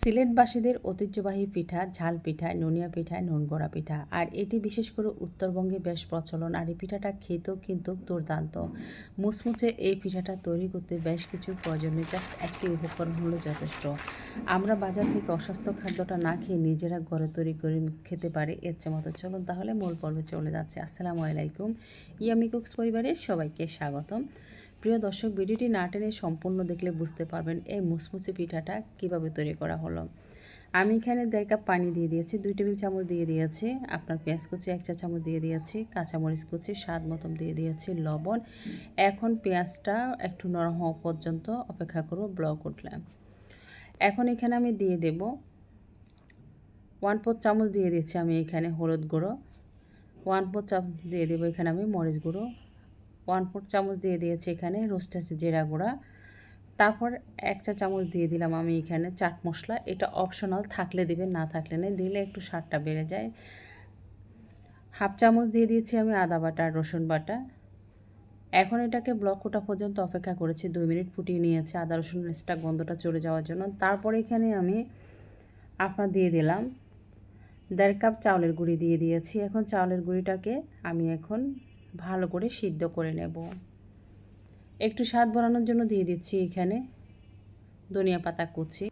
সিলেটবাসীদের ঐতিহ্যবাহী পিঠা, ঝাল পিঠা, নুনিয়া পিঠা, নুনগড়া পিঠা। আর এটি বিশেষ করে উত্তরবঙ্গে বেশ প্রচলন। আর এই পিঠাটা খেতেও কিন্তু দুর্দান্ত। মুচমুচে এই পিঠাটা তৈরি করতে বেশ কিছু প্রয়োজন নেই জাস্ট একটি উপকরণ হলো যথেষ্ট। আমরা বাজার থেকে অস্বাস্থ্য খাদ্যটা না খেয়ে নিজেরা ঘরে তৈরি করে খেতে পারে এর চেয়ে মতো। চলুন তাহলে মূল পর্বে চলে যাচ্ছে। আসসালামু আলাইকুম। ইয়ামি কুকস পরিবারের সবাইকে স্বাগতম। প্রিয় দর্শক, ভিডিওটি না টেনে সম্পূর্ণ দেখলে বুঝতে পারবেন এই মুসমুসি পিঠাটা কীভাবে তৈরি করা হলো। আমি এখানে দেড় কাপ পানি দিয়ে দিয়েছি, দুই টেবিল চামচ দিয়ে দিয়েছি, আপনার পেঁয়াজ কুচি এক চা চামচ দিয়ে দিয়েছি, কাঁচামরিচ কুচি, স্বাদ মতন দিয়ে দিয়েছি লবণ। এখন পেঁয়াজটা একটু নরম হওয়া পর্যন্ত অপেক্ষা করব ব্লক উঠলে। এখন এখানে আমি দিয়ে দেব ওয়ান ফোর চামচ দিয়ে দিয়েছি আমি এখানে হলুদ গুঁড়ো, ওয়ান ফোর চামচ দিয়ে দেবো এখানে আমি মরিচ গুঁড়ো ওয়ান ফোর চামচ দিয়ে দিয়েছি এখানে, রোস্টেড জিরা গুঁড়া। তারপর এক চা চামচ দিয়ে দিলাম আমি এখানে চাট মশলা। এটা অপশনাল থাকলে দিবেন, না থাকলে নেই। দিলে একটু স্বাদটা বেড়ে যায়। হাফ চামচ দিয়ে দিয়েছি আমি আদা বাটা রসুন বাটা। এখন এটাকে ব্লক কোটা পর্যন্ত অপেক্ষা করেছি, দুই মিনিট ফুটিয়ে নিয়েছি। আদা রসুন রেসটা গন্ধটা চলে যাওয়ার জন্য। তারপরে এখানে আমি আপনার দিয়ে দিলাম দেড় কাপ চাউলের গুঁড়ি দিয়ে দিয়েছি। এখন চাউলের গুঁড়িটাকে আমি এখন ভালো করে সিদ্ধ করে নেব। একটু স্বাদ বাড়ানোর জন্য দিয়ে দিচ্ছি এখানে ধনিয়া পাতা কুচি।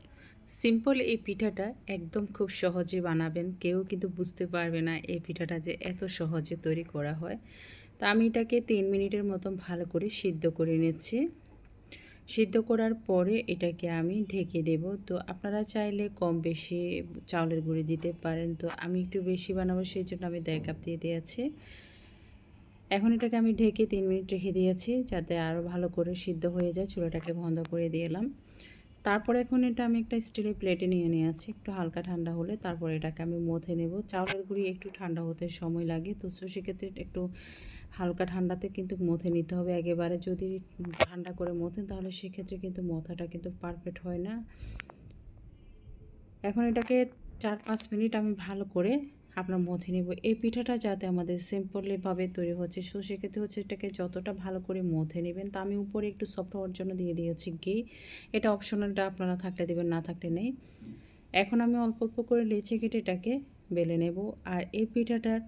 সিম্পল এই পিঠাটা একদম খুব সহজে বানাবেন। কেউ কিন্তু বুঝতে পারবে না এই পিঠাটা যে এত সহজে তৈরি করা হয়। তা আমি এটাকে তিন মিনিটের মতন ভালো করে সিদ্ধ করে নিচ্ছি। সিদ্ধ করার পরে এটাকে আমি ঢেকে দেব। তো আপনারা চাইলে কম বেশি চাউলের গুঁড়ি দিতে পারেন। তো আমি একটু বেশি বানাবো, সেই জন্য আমি দেড় কাপ দিয়ে দিয়েছি। এখন এটাকে আমি ঢেকে তিন মিনিট রেখে দিয়েছি যাতে আরও ভালো করে সিদ্ধ হয়ে যায়। চুলাটাকে বন্ধ করে দিলাম তারপর এখন এটা আমি একটা স্টিলের প্লেটে নিয়ে নিয়েছি। একটু হালকা ঠান্ডা হলে তারপর এটাকে আমি মথে নেব। চাউলের গুঁড়ি একটু ঠান্ডা হতে সময় লাগে, তো সেক্ষেত্রে একটু হালকা ঠান্ডাতে কিন্তু মথে নিতে হবে একেবারে। যদি ঠান্ডা করে মথেন তাহলে সেক্ষেত্রে কিন্তু মথাটা কিন্তু পারফেক্ট হয় না। এখন এটাকে চার পাঁচ মিনিট আমি ভালো করে আপনার মথে নেব। এই পিঠাটা যাতে আমাদের সিম্পলিভাবে তৈরি হচ্ছে সো সেক্ষেত্রে হচ্ছে এটাকে যতটা ভালো করে মথে নেবেন, তা আমি উপরে একটু সফট হওয়ার জন্য দিয়ে দিয়েছি ঘি। এটা অপশনালটা আপনারা থাকলে দেবেন, না থাকলে নেই। এখন আমি অল্প অল্প করে লেচে কেটে এটাকে বেলে নেব। আর এই পিঠাটার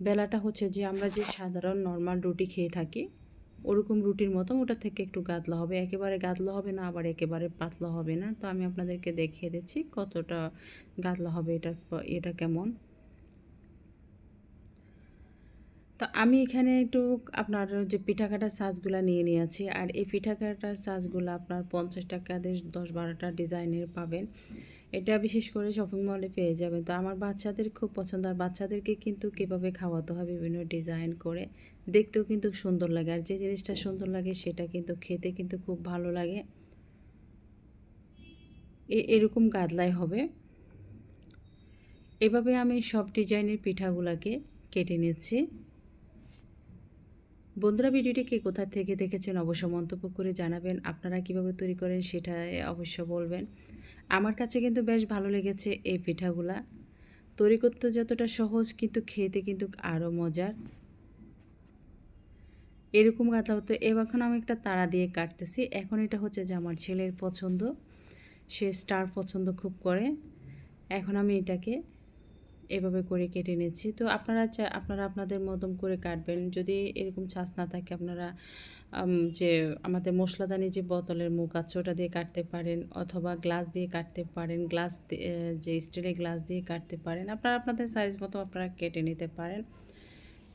বেলাটা হচ্ছে যে আমরা যে সাধারণ নর্মাল রুটি খেয়ে থাকি ওরকম রুটির মতো ওটা থেকে একটু গাদলা হবে। একেবারে গাদলা হবে না, আবার একেবারে পাতলা হবে না। তো আমি আপনাদেরকে দেখিয়ে দিচ্ছি কতটা গাদলা হবে এটা এটা কেমন। তো আমি এখানে একটু আপনার যে পিঠা কাটার সাজগুলো নিয়ে নিয়েছি, আর এই পিঠা কাটার সাজগুলো আপনার পঞ্চাশ টাকা দেশ দশ বারোটা ডিজাইনের পাবেন। এটা বিশেষ করে শপিং মলে পেয়ে যাবেন। তো আমার বাচ্চাদের খুব পছন্দ, আর বাচ্চাদেরকে কিন্তু কীভাবে খাওয়াতে হয় বিভিন্ন ডিজাইন করে দেখতেও কিন্তু সুন্দর লাগে। আর যে জিনিসটা সুন্দর লাগে সেটা কিন্তু খেতে কিন্তু খুব ভালো লাগে। এরকম গাদলাই হবে। এভাবে আমি সব ডিজাইনের পিঠাগুলোকে কেটে নিচ্ছি। বন্ধুরা ভিডিওটি কে কোথা থেকে দেখেছেন অবশ্য মন্তব্য করে জানাবেন। আপনারা কীভাবে তৈরি করেন সেটা অবশ্য বলবেন। আমার কাছে কিন্তু বেশ ভালো লেগেছে এই পিঠাগুলা। তৈরি করতে যতটা সহজ কিন্তু খেতে কিন্তু আরও মজার। এরকম গাঁথা হতো। এখন আমি একটা তারা দিয়ে কাটতেছি। এখন এটা হচ্ছে যে আমার ছেলের পছন্দ। সে স্টার পছন্দ খুব করে। এখন আমি এটাকে এভাবে করে কেটে নিচ্ছি। তো আপনারা আপনারা আপনাদের মতন করে কাটবেন। যদি এরকম ছাঁচ না থাকে আপনারা যে আমাদের মশলাদানি যে বোতলের মুখ আছে ওটা দিয়ে কাটতে পারেন অথবা গ্লাস দিয়ে কাটতে পারেন, গ্লাস যে স্টিলের গ্লাস দিয়ে কাটতে পারেন, আপনারা আপনাদের সাইজ মতো আপনারা কেটে নিতে পারেন।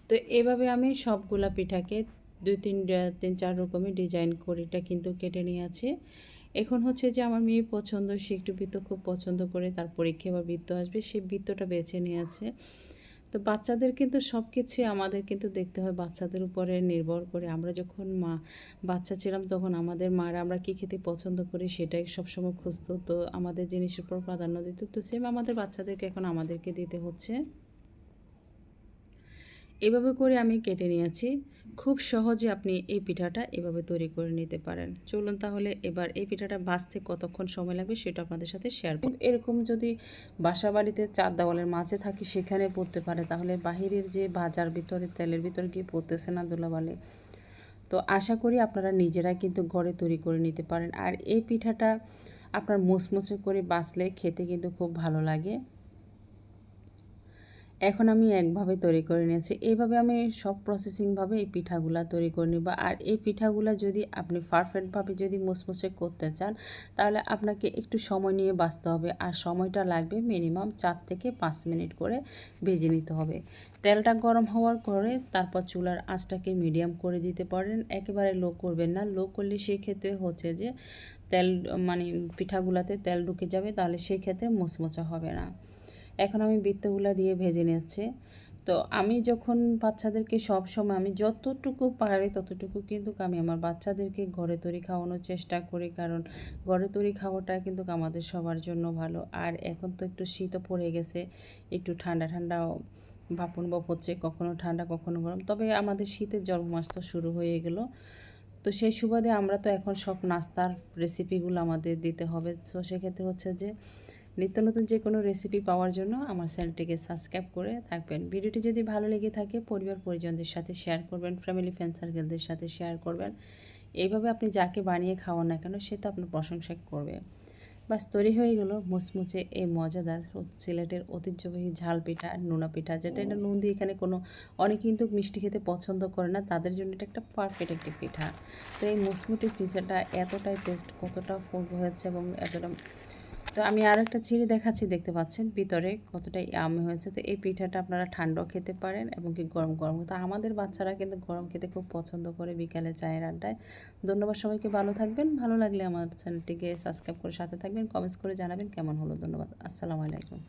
তো এভাবে আমি সবগুলা পিঠাকে দুই তিন তিন চার রকমের ডিজাইন করিটা কিন্তু কেটে নিয়েছি এখন হচ্ছে যে আমার মেয়ে পছন্দ, সে একটু বৃত্ত খুব পছন্দ করে, তার পরীক্ষা বা বৃত্ত আসবে, সে বৃত্তটা বেছে নিয়েছে। তো বাচ্চাদের কিন্তু সব কিছুই আমাদের কিন্তু দেখতে হয়, বাচ্চাদের উপরে নির্ভর করে। আমরা যখন মা, বাচ্চা ছিলাম তখন আমাদের মারা আমরা কী খেতে পছন্দ করি সেটাই সবসময় খুঁজতো। তো আমাদের জিনিসের উপর প্রাধান্য দিত। তো সেম আমাদের বাচ্চাদেরকে এখন আমাদেরকে দিতে হচ্ছে। এভাবে করে আমি কেটে নিয়েছি। খুব সহজে আপনি এই পিঠাটা এভাবে তৈরি করে নিতে পারেন। চলুন তাহলে এবার এই পিঠাটা বাঁচতে কতক্ষণ সময় লাগবে সেটা আপনাদের সাথে শেয়ার করব। এরকম যদি বাসা বাড়িতে চার দেওয়ালের মাঝে থাকি সেখানে পড়তে পারে। তাহলে বাহিরের যে বাজার ভিতরে, তেলের ভিতরে গিয়ে পড়তেছে না দোলাবালে তো আশা করি আপনারা নিজেরা কিন্তু ঘরে তৈরি করে নিতে পারেন। আর এই পিঠাটা আপনার মুচমুচে করে বাঁচলে খেতে কিন্তু খুব ভালো লাগে। এখন আমি একভাবে তৈরি করে নিয়েছি। এইভাবে আমি সব প্রসেসিংভাবে এই পিঠাগুলা তৈরি করে নিব। আর এই পিঠাগুলা যদি আপনি পারফেক্টভাবে যদি মুসমুসে করতে চান, তাহলে আপনাকে একটু সময় নিয়ে বাঁচতে হবে। আর সময়টা লাগবে মিনিমাম চার থেকে পাঁচ মিনিট করে ভেজে নিতে হবে। তেলটা গরম হওয়ার পরে তারপর চুলার আঁচটাকে মিডিয়াম করে দিতে পারেন। একেবারে লো করবেন না। লো করলে সেক্ষেত্রে হচ্ছে যে তেল মানে পিঠাগুলাতে তেল ঢুকে যাবে, তাহলে সেক্ষেত্রে ক্ষেত্রে হবে না। এখন আমি বৃত্তগুলা দিয়ে ভেজে নিচ্ছি তো আমি যখন বাচ্চাদেরকে সব সময় আমি যতটুকু পারি ততটুকু কিন্তু আমি আমার বাচ্চাদেরকে ঘরে তৈরি খাওয়ানোর চেষ্টা করি, কারণ ঘরে তৈরি খাওয়াটা কিন্তু আমাদের সবার জন্য ভালো। আর এখন তো একটু শীতও পড়ে গেছে, একটু ঠান্ডা ঠান্ডা ভাপ অনুভব হচ্ছে, কখনো ঠান্ডা, কখনো গরম। তবে আমাদের শীতের জন্মাস তো শুরু হয়ে গেলো। তো সেই সুবাদে আমরা তো এখন সব নাস্তার রেসিপিগুলো আমাদের দিতে হবে। তো সেক্ষেত্রে হচ্ছে যে নিত্য নতুন যে কোনো রেসিপি পাওয়ার জন্য আমার চ্যানেলটিকে সাবস্ক্রাইব করে থাকবেন। ভিডিওটি যদি ভালো লেগে থাকে, পরিবার পরিজনদের সাথে শেয়ার করবেন ফ্যামিলি ফ্রেন্ড সার্কেলদের সাথে শেয়ার করবেন। এইভাবে আপনি যাকে বানিয়ে খাওয়ান না কেন, সে তো আপনার প্রশংসা করবে। বাস তৈরি হয়ে গেল মুচমুচে এই মজাদার সিলেটের ঐতিহ্যবাহী ঝাল পিঠা নোনা পিঠা, যেটা এটা নুন দিয়ে এখানে কোনো অনেক কিন্তু মিষ্টি খেতে পছন্দ করে না, তাদের জন্য এটা একটা পারফেক্ট একটি পিঠা। তো এই মুসমুটি পিঠাটা এতটাই টেস্ট কতটা ফুল হয়েছে এবং এতটা তো আমি আর একটা চিড়ি দেখাচ্ছি, দেখতে পাচ্ছেন? ভিতরে কতটা আমি হয়েছে। তো এই পিঠাটা আপনারা ঠান্ডাও খেতে পারেন এবং কি গরম গরম। তো আমাদের বাচ্চারা কিন্তু গরম খেতে খুব পছন্দ করে বিকালে চায়ের আড্ডায়। ধন্যবাদ সবাইকে, ভালো থাকবেন। ভালো লাগলে আমার চ্যানেলটিকে সাবস্ক্রাইব করে সাথে থাকবেন। কমেন্টস করে জানাবেন কেমন হলো। ধন্যবাদ। আসসালামু আলাইকুম।